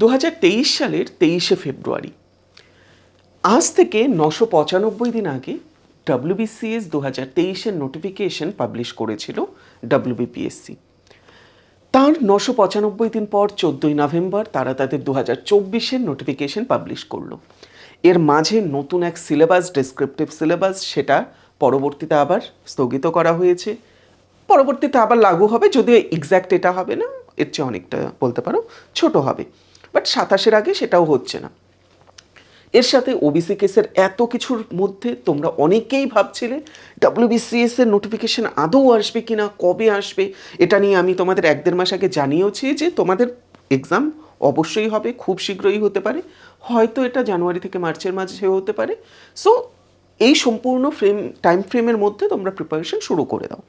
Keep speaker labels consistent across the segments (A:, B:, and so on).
A: দু হাজার তেইশ সালের তেইশে ফেব্রুয়ারি। আজ থেকে নশো পঁচানব্বই দিন আগে ডাব্লিউবিসিএস দু হাজার তেইশের নোটিফিকেশন পাবলিশ করেছিল ডাব্লিউবিপিএসসি তার নশো পঁচানব্বই দিন পর চোদ্দোই নভেম্বর তারা তাদের দু হাজার চব্বিশের নোটিফিকেশন পাবলিশ করল। এর মাঝে নতুন এক সিলেবাস ডেসক্রিপটিভ সিলেবাস সেটা পরবর্তীতে আবার স্থগিত করা হয়েছে। পরবর্তীতে আবার লাগু হবে, যদিও এক্স্যাক্ট এটা হবে না, এর চেয়ে অনেকটা বলতে পারো ছোট হবে। বাট সাতাশের আগে সেটাও হচ্ছে না। এর সাথে ওবিসি কেসের এত কিছুর মধ্যে তোমরা অনেকেই ভাবছিলে ডাব্লিউবিসিএস এর নোটিফিকেশন আদৌ আসবে কি না কবে আসবে, এটা নিয়ে আমি তোমাদের এক দেড় মাস আগে জানিয়েওছি যে তোমাদের এক্সাম অবশ্যই হবে, খুব শীঘ্রই হতে পারে। হয়তো এটা জানুয়ারি থেকে মার্চের মাঝে হতে পারে। সো এই সম্পূর্ণ ফ্রেম টাইম ফ্রেমের মধ্যে তোমরা প্রিপারেশন শুরু করে দাও।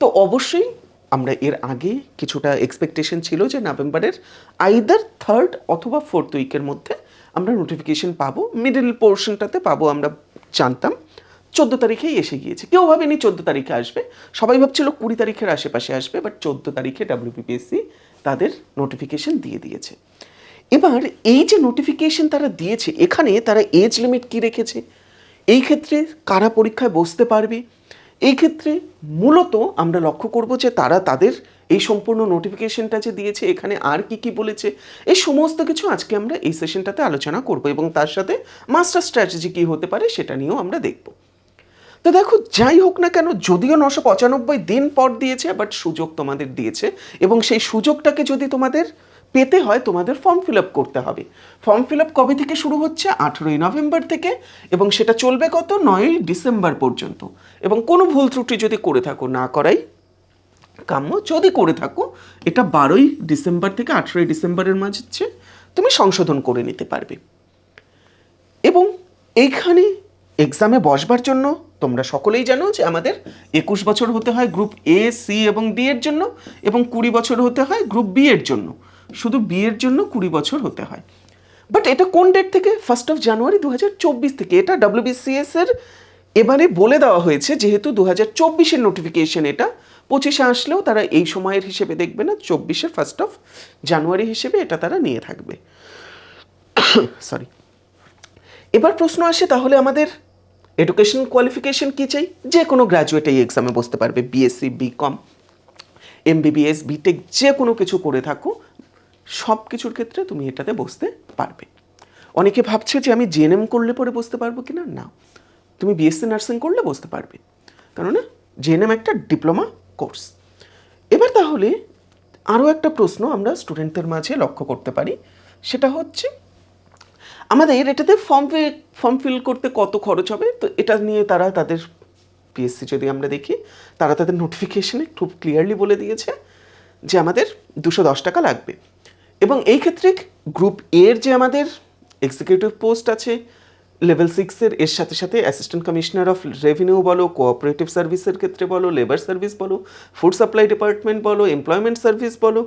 A: তো অবশ্যই আমরা এর আগে কিছুটা এক্সপেকটেশন ছিল যে নভেম্বরের আইদার থার্ড অথবা ফোর্থ উইকের মধ্যে আমরা নোটিফিকেশন পাবো মিডল পোর্শনটাতে পাবো আমরা জানতাম। চোদ্দ তারিখেই এসে গিয়েছে। কেউ ভাবেনি চোদ্দ তারিখে আসবে। সবাই ভাবছিল কুড়ি তারিখের আশেপাশে আসবে বাট চোদ্দ তারিখে ডাব্লিউপিপিএসসি তাদের নোটিফিকেশন দিয়ে দিয়েছে। এবার এই যে নোটিফিকেশন তারা দিয়েছে, এখানে তারা এজ লিমিট কি রেখেছে? এই ক্ষেত্রে কারা পরীক্ষায় বসতে পারবে? এই ক্ষেত্রে মূলত আমরা লক্ষ্য করব যে তারা তাদের এই সম্পূর্ণ নোটিফিকেশনটা যে দিয়েছে, এখানে আর কি কি বলেছে, এই সমস্ত কিছু আজকে আমরা এই সেশনটাতে আলোচনা করব এবং তার সাথে মাস্টার স্ট্র্যাটেজি কী হতে পারে সেটা নিয়েও আমরা দেখব। তো দেখো, যাই হোক না কেন, যদিও নশো পঁচানব্বই দিন পর দিয়েছে বাট সুযোগ তোমাদের দিয়েছে এবং সেই সুযোগটাকে যদি তোমাদের পেতে হয় তোমাদের ফর্ম ফিল আপ করতে হবে। ফর্ম ফিল আপ কবে থেকে শুরু হচ্ছে? আঠেরোই নভেম্বর থেকে এবং সেটা চলবে কত? নয়ই ডিসেম্বর পর্যন্ত। এবং কোনো ভুল ত্রুটি যদি করে থাকো, না করাই কাম্য। যদি করে থাকো, এটা বারোই ডিসেম্বর থেকে আঠেরোই ডিসেম্বরের মাঝে তুমি সংশোধন করে নিতে পারবে। এবং এইখানে এক্সামে বসবার জন্য তোমরা সকলেই জানো যে আমাদের একুশ বছর হতে হয় গ্রুপ এ সি এবং ডি এর জন্য এবং কুড়ি বছর হতে হয় গ্রুপ বি এর জন্য। শুধু বিয়ের জন্য কুড়ি বছর হতে হয়। বাট এটা কোন ডেট থেকে? ফার্স্ট অফ জানুয়ারি দুহাজার চব্বিশ থেকে। এটা ডাব্লিউবিসিএস এর এবারে বলে দেওয়া হয়েছে, যেহেতু দু হাজার চব্বিশের নোটিফিকেশন এটা। পঁচিশে আসলেও তারা এই সময়ের হিসেবে দেখবে না চব্বিশের ফার্স্ট অফ জানুয়ারি হিসেবে এটা তারা নিয়ে থাকবে। সরি এবার প্রশ্ন আসে, তাহলে আমাদের এডুকেশন কোয়ালিফিকেশন কী চাই? যে কোনো গ্র্যাজুয়েট এই এক্সামে বসতে পারবে বিএসসি বিকম এমবিবিএস বিটেক যে কোনো কিছু করে থাকো। সব কিছুর ক্ষেত্রে তুমি এটাতে বসতে পারবে। অনেকে ভাবছে যে আমি জেএনএম করলে পরে বসতে পারব কি না। না তুমি বিএসসি নার্সিং করলে বসতে পারবে। কেননা জেএনএম একটা ডিপ্লোমা কোর্স। এবার তাহলে আরও একটা প্রশ্ন আমরা স্টুডেন্টদের মাঝে লক্ষ্য করতে পারি। সেটা হচ্ছে, আমাদের এটাতে ফর্ম ফিল ফর্ম ফিল করতে কত খরচ হবে? তো এটা নিয়ে তারা তাদের পিএসসি যদি আমরা দেখি, তারা তাদের নোটিফিকেশনে খুব ক্লিয়ারলি বলে দিয়েছে যে আমাদের দুশো দশ টাকা লাগবে। এবং এই ক্ষেত্রে গ্রুপ এর যে আমাদের এক্সিকিউটিভ পোস্ট আছে লেভেল সিক্সের এর সাথে সাথে অ্যাসিস্ট্যান্ট কমিশনার অফ রেভিনিউ বলো কোঅপারেটিভ সার্ভিসের ক্ষেত্রে বলো লেবার সার্ভিস বলো ফুড সাপ্লাই ডিপার্টমেন্ট বলো এমপ্লয়মেন্ট সার্ভিস বলো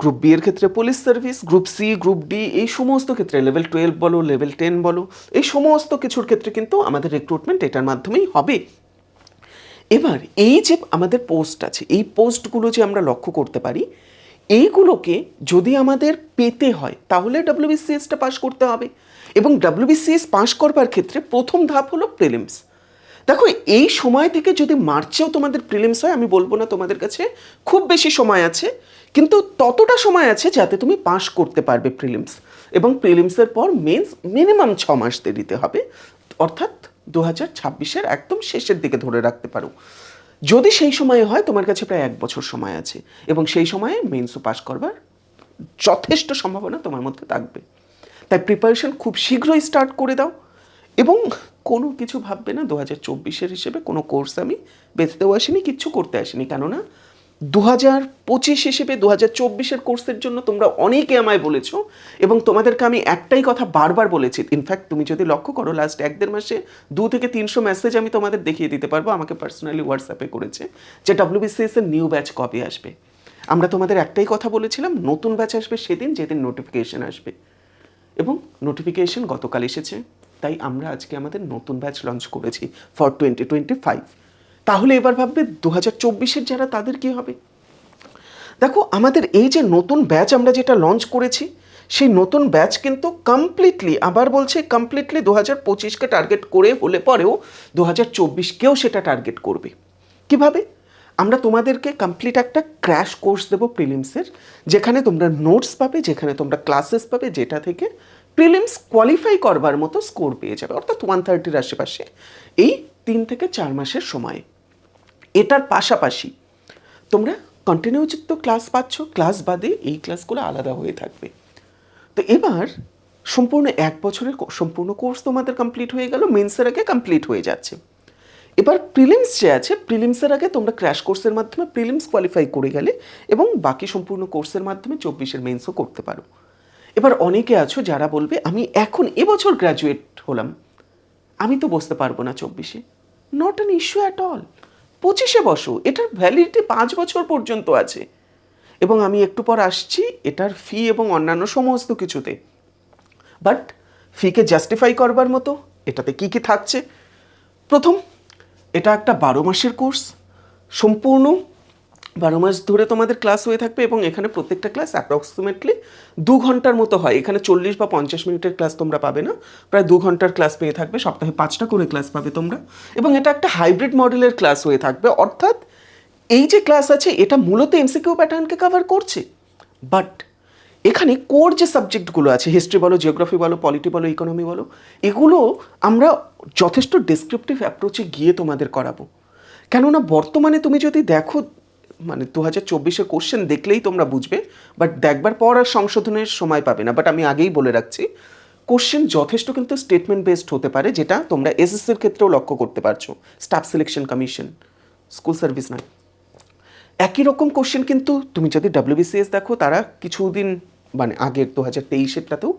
A: গ্রুপ বি এর ক্ষেত্রে police service group C group D এই সমস্ত ক্ষেত্রে লেভেল টুয়েলভ বলো লেভেল টেন বলো, এই সমস্ত কিছুর ক্ষেত্রে কিন্তু আমাদের রিক্রুটমেন্ট এটার মাধ্যমেই হবে। এবার এই যে আমাদের পোস্ট আছে, এই পোস্টগুলো যে আমরা লক্ষ্য করতে পারি এইগুলোকে যদি আমাদের পেতে হয়, তাহলে ডাব্লিউবিসিএসটা পাশ করতে হবে। এবং ডাব্লিউবিসিএস পাশ করবার ক্ষেত্রে প্রথম ধাপ হলো প্রিলিমস দেখো, এই সময় থেকে যদি মার্চেও তোমাদের প্রিলিমস হয়, আমি বলব না তোমাদের কাছে খুব বেশি সময় আছে, কিন্তু ততটা সময় আছে যাতে তুমি পাশ করতে পারবে প্রিলিমস এবং প্রিলিমসের পর মেন্স মিনিমাম ছ মাস দেরিতে হবে, অর্থাৎ দু হাজার ছাব্বিশের একদম শেষের দিকে ধরে রাখতে পারো। যদি সেই সময়ে হয়, তোমার কাছে প্রায় এক বছর সময় আছে এবং সেই সময়ে মেন্সও পাস করবার যথেষ্ট সম্ভাবনা তোমার মধ্যে থাকবে। তাই প্রিপারেশন খুব শীঘ্রই স্টার্ট করে দাও এবং কোনো কিছু ভাববে না, দু হাজার চব্বিশের হিসেবে কোনো কোর্স আমি বেচতেও আসিনি, কিচ্ছু করতে আসিনি। কেননা দু হাজার পঁচিশ হিসেবে দু হাজার চব্বিশের কোর্সের জন্য তোমরা অনেকে আমায় বলেছ এবং তোমাদেরকে আমি একটাই কথা বারবার বলেছি। ইনফ্যাক্ট তুমি যদি লক্ষ্য করো লাস্ট এক দেড় মাসে দু থেকে তিনশো মেসেজ আমি তোমাদের দেখিয়ে দিতে পারব, আমাকে পার্সোনালি হোয়াটসঅ্যাপে করেছে যে ডাব্লিউবিসিএস এর নিউ ব্যাচ কবে আসবে। আমরা তোমাদের একটাই কথা বলেছিলাম, নতুন ব্যাচ আসবে সেদিন, যেদিন নোটিফিকেশন আসবে। এবং নোটিফিকেশন গতকাল এসেছে, তাই আমরা আজকে আমাদের নতুন ব্যাচ লঞ্চ করেছি ফর টোয়েন্টি টোয়েন্টি ফাইভ তাহলে এবার ভাববে দু হাজার চব্বিশের যারা তাদের কি হবে? দেখো, আমাদের এই যে নতুন ব্যাচ আমরা যেটা লঞ্চ করেছি, সেই নতুন ব্যাচ কিন্তু কমপ্লিটলি আবার বলছে কমপ্লিটলি দু হাজার পঁচিশকে টার্গেট করে হলে পরেও দু হাজার চব্বিশকেও সেটা টার্গেট করবে। কীভাবে? আমরা তোমাদেরকে কমপ্লিট একটা ক্র্যাশ কোর্স দেবো প্রিলিমসের যেখানে তোমরা নোটস পাবে, যেখানে তোমরা ক্লাসেস পাবে, যেটা থেকে প্রিলিমস কোয়ালিফাই করবার মতো স্কোর পেয়ে যাবে। অর্থাৎ ওয়ান থার্টির আশেপাশে এই তিন থেকে চার মাসের সময়ে। এটার পাশাপাশি তোমরা কন্টিনিউযুক্ত তো ক্লাস পাচ্ছ ক্লাস বাদে এই ক্লাসগুলো আলাদা হয়ে থাকবে। তো এবার সম্পূর্ণ এক বছরের সম্পূর্ণ কোর্স তোমাদের কমপ্লিট হয়ে গেল মেন্সের আগে কমপ্লিট হয়ে যাচ্ছে। এবার প্রিলিমস যে আছে প্রিলিমসের আগে তোমরা ক্র্যাশ কোর্সের মাধ্যমে প্রিলিমস কোয়ালিফাই করে গেলে এবং বাকি সম্পূর্ণ কোর্সের মাধ্যমে চব্বিশের মেন্সও করতে পারো। এবার অনেকে আছো যারা বলবে, আমি এখন এবছর গ্র্যাজুয়েট হলাম। আমি তো বসতে পারব না চব্বিশে। Not an issue at all পঁচিশে বসো, এটার ভ্যালিডিটি পাঁচ বছর পর্যন্ত আছে। এবং আমি একটু পর আসছি এটার ফি এবং অন্যান্য সমস্ত কিছুতে। বাট ফিকে জাস্টিফাই করবার মতো এটাতে কি কি থাকছে? প্রথম, এটা একটা বারো মাসের কোর্স সম্পূর্ণ বারো মাস ধরে তোমাদের ক্লাস হয়ে থাকবে এবং এখানে প্রত্যেকটা ক্লাস অ্যাপ্রক্সিমেটলি দু ঘণ্টার মতো হয়। এখানে চল্লিশ বা পঞ্চাশ মিনিটের ক্লাস তোমরা পাবে না। প্রায় দু ঘণ্টার ক্লাস পেয়ে থাকবে। সপ্তাহে পাঁচটা করে ক্লাস পাবে তোমরা। এবং এটা একটা হাইব্রিড মডেলের ক্লাস হয়ে থাকবে। অর্থাৎ এই যে ক্লাস আছে, এটা মূলত এমসিকিউ প্যাটার্নকে কভার করছে। বাট এখানে কোর যে সাবজেক্টগুলো আছে হিস্ট্রি বলো জিওগ্রাফি বলো পলিটি বলো ইকোনমি বলো, এগুলো আমরা যথেষ্ট ডেসক্রিপটিভ অ্যাপ্রোচে গিয়ে তোমাদের করাবো। কেননা বর্তমানে তুমি যদি দেখো মানে দু হাজার চব্বিশে কোশ্চেন দেখলেই তোমরা বুঝবে বাট দেখবার পর আর সংশোধনের সময় পাবে না। বাট আমি আগেই বলে রাখছি কোশ্চেন যথেষ্ট কিন্তু স্টেটমেন্ট বেসড হতে পারে, যেটা তোমরা এসএসসির ক্ষেত্রেও লক্ষ্য করতে পারছ। Staff selection commission school service নয় একই রকম কোশ্চেন কিন্তু তুমি যদি ডাব্লিউবিসিএস দেখো, তারা কিছুদিন মানে আগের দু হাজার তেইশেরটাতেও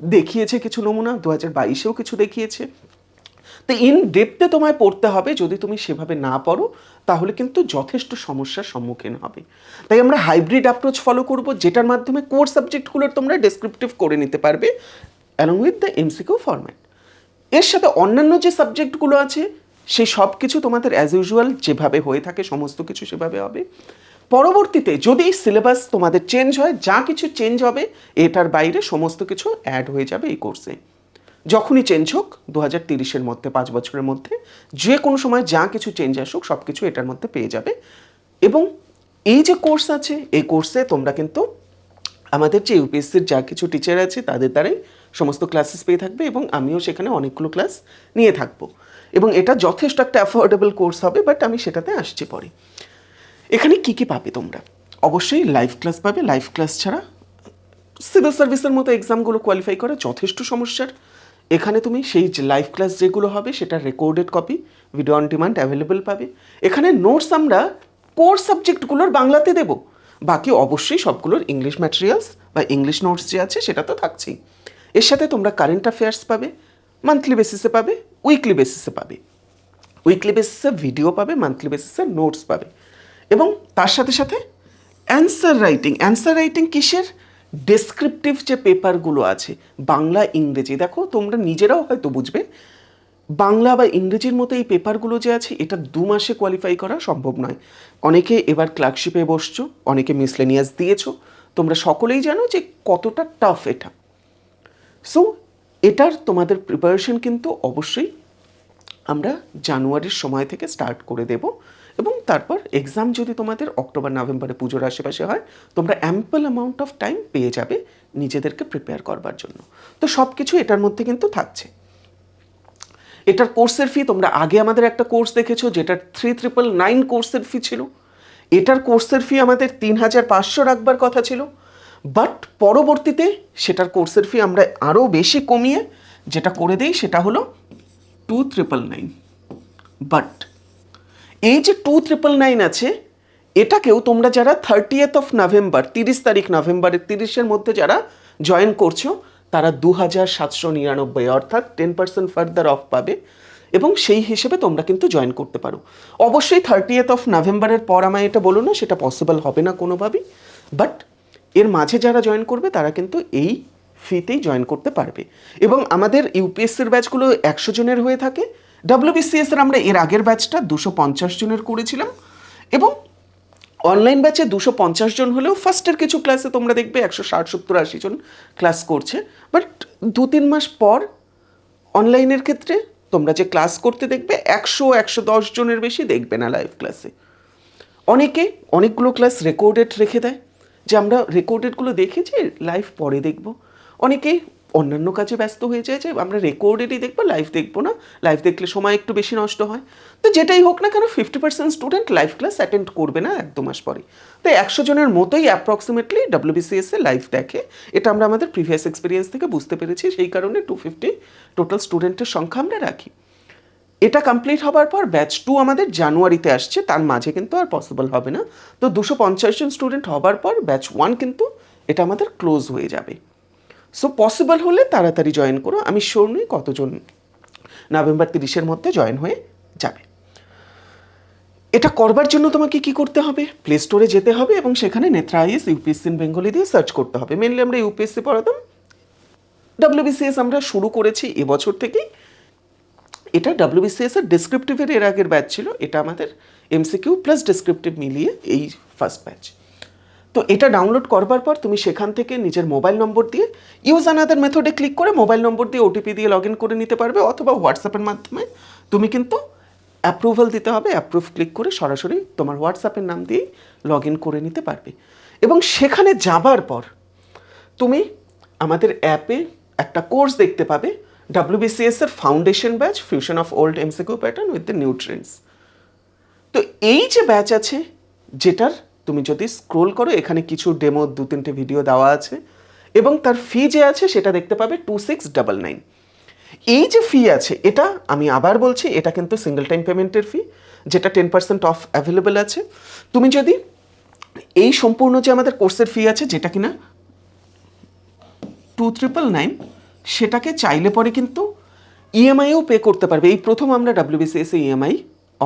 A: দেখিয়েছে কিছু নমুনা, দু হাজার বাইশেও কিছু দেখিয়েছে। তো ইন ডেপথে তোমায় পড়তে হবে, যদি তুমি সেভাবে না পড়ো, তাহলে কিন্তু যথেষ্ট সমস্যার সম্মুখীন হবে। তাই আমরা হাইব্রিড অ্যাপ্রোচ ফলো করব, যেটার মাধ্যমে কোর সাবজেক্টগুলোর তোমরা ডেসক্রিপটিভ করে নিতে পারবে along with the MCQ format এর সাথে অন্যান্য যে সাবজেক্টগুলো আছে, সেই সব কিছু তোমাদের অ্যাজ ইউজুয়াল যেভাবে হয়ে থাকে, সমস্ত কিছু সেভাবে হবে। পরবর্তীতে যদি সিলেবাস তোমাদের চেঞ্জ হয়, যা কিছু চেঞ্জ হবে, এটার বাইরে সমস্ত কিছু অ্যাড হয়ে যাবে এই কোর্সে যখনই চেঞ্জ হোক দু হাজার তিরিশের মধ্যে, পাঁচ বছরের মধ্যে, যে কোনো সময় যা কিছু চেঞ্জ আসুক, সব কিছু এটার মধ্যে পেয়ে যাবে। এবং এই যে কোর্স আছে, এই কোর্সে তোমরা কিন্তু আমাদের যে ইউপিএসসির যা কিছু টিচার আছে, তাদের দ্বারাই সমস্ত ক্লাসেস পেয়ে থাকবে এবং আমিও সেখানে অনেকগুলো ক্লাস নিয়ে থাকব। এবং এটা যথেষ্ট একটা অ্যাফোর্ডেবল কোর্স হবে বাট আমি সেটাতে আসছি পরে। এখানে কি কি পাবে তোমরা? অবশ্যই লাইভ ক্লাস পাবে। লাইভ ক্লাস ছাড়া সিভিল সার্ভিসের মতো এক্সামগুলো কোয়ালিফাই করা যথেষ্ট সমস্যার। এখানে তুমি সেই লাইভ ক্লাস যেগুলো হবে, সেটা recorded copy video on demand available পাবে। এখানে নোটস আমরা কোর সাবজেক্টগুলোর বাংলাতে দেব। বাকি অবশ্যই সবগুলোর ইংলিশ ম্যাটেরিয়ালস বা ইংলিশ নোটস যে আছে, সেটা তো থাকছেই। এর সাথে তোমরা কারেন্ট অ্যাফেয়ার্স পাবে মান্থলি বেসিসে পাবে উইকলি বেসিসে পাবে। উইকলি বেসিসে ভিডিও পাবে মান্থলি বেসিসে নোটস পাবে। এবং তার সাথে সাথে অ্যান্সার রাইটিং অ্যান্সার রাইটিং কিসের? ডেসক্রিপটিভ যে পেপারগুলো আছে, বাংলা, ইংরেজি, দেখো তোমরা নিজেরাও হয়তো বুঝবে, বাংলা বা ইংরেজির মতো এই পেপারগুলো যে আছে, এটা দু মাসে কোয়ালিফাই করা সম্ভব নয়। অনেকে এবার ক্লার্কশিপে বসছো, অনেকে মিসলেনিয়াস দিয়েছ, তোমরা সকলেই জানো যে কতটা টাফ এটা। সো এটার তোমাদের প্রিপারেশন কিন্তু অবশ্যই আমরা জানুয়ারির সময় থেকে স্টার্ট করে দেব। এবং তারপর এক্সাম যদি তোমাদের অক্টোবর নভেম্বরে পুজোর আশেপাশে হয়, তোমরা অ্যাম্পল অ্যামাউন্ট অফ টাইম পেয়ে যাবে নিজেদেরকে প্রিপেয়ার করবার জন্য। তো সব কিছু এটার মধ্যে কিন্তু থাকছে। এটার কোর্সের ফি তোমরা আগে আমাদের একটা কোর্স দেখেছ যেটা থ্রি ট্রিপল নাইন কোর্সের ফি ছিল। এটার কোর্সের ফি আমাদের তিন হাজার পাঁচশো রাখবার কথা ছিল। বাট পরবর্তীতে সেটার কোর্সের ফি আমরা আরও বেশি কমিয়ে যেটা করে দিই সেটা হলো টু ট্রিপল নাইন বাট এই যে টু ট্রিপল নাইন আছে, এটাকেও তোমরা যারা থার্টিয়েথ অফ নভেম্বর তিরিশ তারিখ নভেম্বরের তিরিশের মধ্যে যারা জয়েন করছ, তারা দু হাজার সাতশো নিরানব্বই অর্থাৎ টেন পার্সেন্ট ফার্দার অফ পাবে এবং সেই হিসেবে তোমরা কিন্তু জয়েন করতে পারো। অবশ্যই থার্টিয়েথ অফ নভেম্বরের পর আমায় এটা বলো না, সেটা পসিবল হবে না কোনোভাবেই বাট এর মাঝে যারা জয়েন করবে, তারা কিন্তু এই ফিতেই জয়েন করতে পারবে। এবং আমাদের ইউপিএসসির ব্যাচগুলো একশো জনের হয়ে থাকে ডাব্লিউবিসিএস এর আমরা এর আগের ব্যাচটা দুশো পঞ্চাশ জনের করেছিলাম এবং অনলাইন ব্যাচে দুশো পঞ্চাশ জন হলেও ফার্স্টের কিছু ক্লাসে তোমরা দেখবে একশো ষাট, সত্তর, আশি জন ক্লাস করছে। বাট দু তিন মাস পর অনলাইনের ক্ষেত্রে তোমরা যে ক্লাস করতে দেখবে একশো একশো দশ জনের বেশি দেখবে না লাইভ ক্লাসে অনেকে অনেকগুলো ক্লাস রেকর্ডেড রেখে দেয়। যে আমরা রেকর্ডেডগুলো দেখেছি লাইভ পরে দেখব। অনেকেই অন্যান্য কাজে ব্যস্ত হয়ে যায় যে আমরা রেকর্ডেডই দেখব লাইভ দেখব না। লাইভ দেখলে সময় একটু বেশি নষ্ট হয়। তো যেটাই হোক না কেন fifty percent student live class attend করবে না এক দু মাস পরে। তো একশো জনের মতোই অ্যাপ্রক্সিমেটলি ডাব্লিউবিসিএস লাইভ দেখে। এটা আমরা আমাদের প্রিভিয়াস এক্সপিরিয়েন্স থেকে বুঝতে পেরেছি, সেই কারণে টু ফিফটি টোটাল স্টুডেন্টের সংখ্যা আমরা রাখি। এটা কমপ্লিট হবার পর ব্যাচ টু আমাদের জানুয়ারিতে আসছে, তার মাঝে কিন্তু আর পসিবল হবে না। তো দুশো পঞ্চাশ জন স্টুডেন্ট হবার পর ব্যাচ ওয়ান কিন্তু এটা আমাদের ক্লোজ হয়ে যাবে। সো পসিবল হলে তাড়াতাড়ি জয়েন করো। আমি শিওর নই কতজন নভেম্বর তিরিশের মধ্যে জয়েন হয়ে যাবে। এটা করবার জন্য তোমাকে কি করতে হবে? প্লে স্টোরে যেতে হবে এবং সেখানে Netra IAS UPSC in Bengali দিয়ে সার্চ করতে হবে। মেনলি আমরা ইউপিএসসি পড়াতাম। ডাব্লিউবিসিএস আমরা শুরু করেছি এবছর থেকেই। এটা ডাব্লিউবিসিএস এর ডেসক্রিপটিভের এর আগের ব্যাচ ছিল। এটা আমাদের এমসিকিউ প্লাস ডেসক্রিপটিভ মিলিয়ে এই ফার্স্ট ব্যাচ তো এটা ডাউনলোড করবার পর তুমি সেখান থেকে নিজের মোবাইল নম্বর দিয়ে ইউজ আনাদার মেথডে ক্লিক করে মোবাইল নম্বর দিয়ে ওটিপি দিয়ে লগ ইন করে নিতে পারবে অথবা হোয়াটসঅ্যাপের মাধ্যমে। তুমি কিন্তু অ্যাপ্রুভাল দিতে হবে অ্যাপ্রুভ ক্লিক করে সরাসরি তোমার হোয়াটসঅ্যাপের নাম দিয়েই লগ ইন করে নিতে পারবে। এবং সেখানে যাবার পর তুমি আমাদের অ্যাপে একটা কোর্স দেখতে পাবে WBCS foundation batch fusion of old MCQ pattern with the new trends তো এই যে ব্যাচ আছে, যেটার তুমি যদি স্ক্রোল করো, এখানে কিছু ডেমো দু, তিনটে ভিডিও দেওয়া আছে এবং তার ফি যে আছে সেটা দেখতে পাবে টু সিক্স ডাবল নাইন এই যে ফি আছে, এটা আমি আবার বলছি, এটা কিন্তু সিঙ্গেল টাইম পেমেন্টের ফি যেটা টেন পার্সেন্ট অফ অ্যাভেলেবেল আছে। তুমি যদি এই সম্পূর্ণ যে আমাদের কোর্সের ফি আছে, যেটা কিনা টু ট্রিপল নাইন সেটাকে চাইলে পরে কিন্তু ইএমআইও পে করতে পারবে। এই প্রথম আমরা ডাব্লিউবিসিএস ইএমআই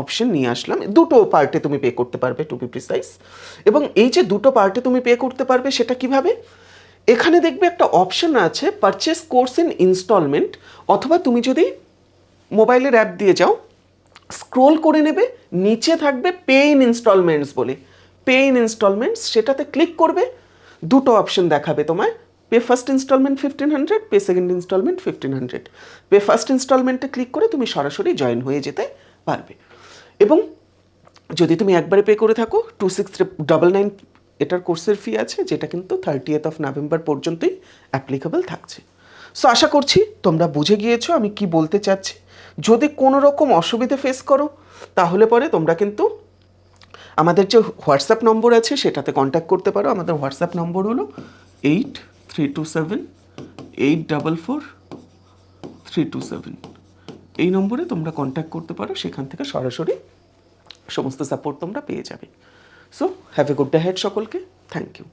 A: অপশন নিয়ে আসলাম। দুটো পার্টে তুমি পে করতে পারবে টু বি প্রিসাইজ এবং এই যে দুটো পার্টে তুমি পে করতে পারবে, সেটা কীভাবে? এখানে দেখবে একটা অপশন আছে পারচেস কোর্স ইন ইনস্টলমেন্ট অথবা তুমি যদি মোবাইলের অ্যাপ দিয়ে যাও স্ক্রোল করে নেবে, নিচে থাকবে পে ইন ইনস্টলমেন্টস বলে। পে ইন ইনস্টলমেন্টস সেটাতে ক্লিক করবে, দুটো অপশন দেখাবে তোমায়। Pay first instalment fifteen hundred pay second instalment fifteen hundred pay first ইনস্টলমেন্টে click করে তুমি সরাসরি জয়েন হয়ে যেতে পারবে। এবং যদি তুমি একবারে পে করে থাকো টু সিক্স ডাবল নাইন এটার কোর্সের ফি আছে, যেটা কিন্তু থার্টিয়েথ অফ নভেম্বর পর্যন্তই অ্যাপ্লিকেবল থাকছে। সো আশা করছি তোমরা বুঝে গিয়েছো আমি কি বলতে চাচ্ছি। যদি কোনো রকম অসুবিধে ফেস করো, তাহলে পরে তোমরা কিন্তু আমাদের যে হোয়াটসঅ্যাপ নম্বর আছে, সেটাতে কন্ট্যাক্ট করতে পারো। আমাদের হোয়াটসঅ্যাপ নম্বর হলো eight three two seven eight double four three two seven এই নম্বরে তোমরা কন্ট্যাক্ট করতে পারো, সেখান থেকে সরাসরি সমস্ত সাপোর্ট তোমরা পেয়ে যাবে। So have a good day head সকলকে। Thank you